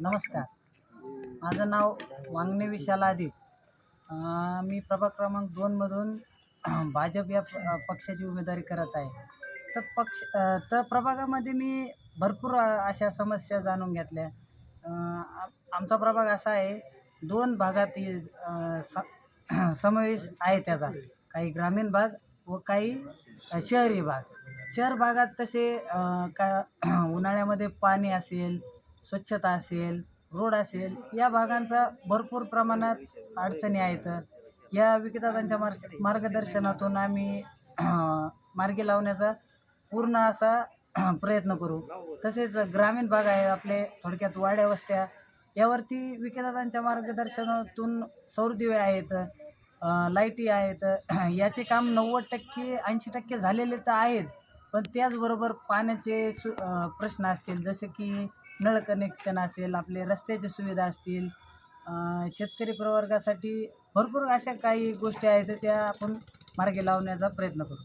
नमस्कार. माझं नाव वांगणे विशाल आदित मी प्रभाग क्रमांक दोनमधून भाजप या प- पक्षाची उमेदवारी करत आहे. तर पक्ष तर प्रभागामध्ये मी भरपूर अशा समस्या जाणून घेतल्या. आमचा प्रभाग असा आहे दोन भागात स- समावेश आहे त्याचा. काही ग्रामीण भाग व काही शहरी भाग. शहर भागात तसे का उन्हाळ्यामध्ये पाणी असेल स्वच्छता असेल रोड असेल या भागांचा भरपूर प्रमाणात अडचणी आहेत. या विक्रेत्यांच्या मार्श मार्गदर्शनातून आम्ही मार्गी लावण्याचा पूर्ण असा प्रयत्न करू. तसेच ग्रामीण भाग आहे आपले थोडक्यात वाड्या वस्त्या यावरती विक्रेत्यांच्या मार्गदर्शनातून सौरदिवे आहेत लाईटी आहेत याचे काम नव्वद टक्के ऐंशी टक्के झालेले तर आहेच. पण त्याचबरोबर पाण्याचे सु प्रश्न असतील जसे की नळ कनेक्शन असेल आपले रस्त्याची सुविधा असतील शेतकरी प्रवर्गासाठी भरपूर अशा काही गोष्टी आहेत त्या आपण मार्गी लावण्याचा प्रयत्न करू.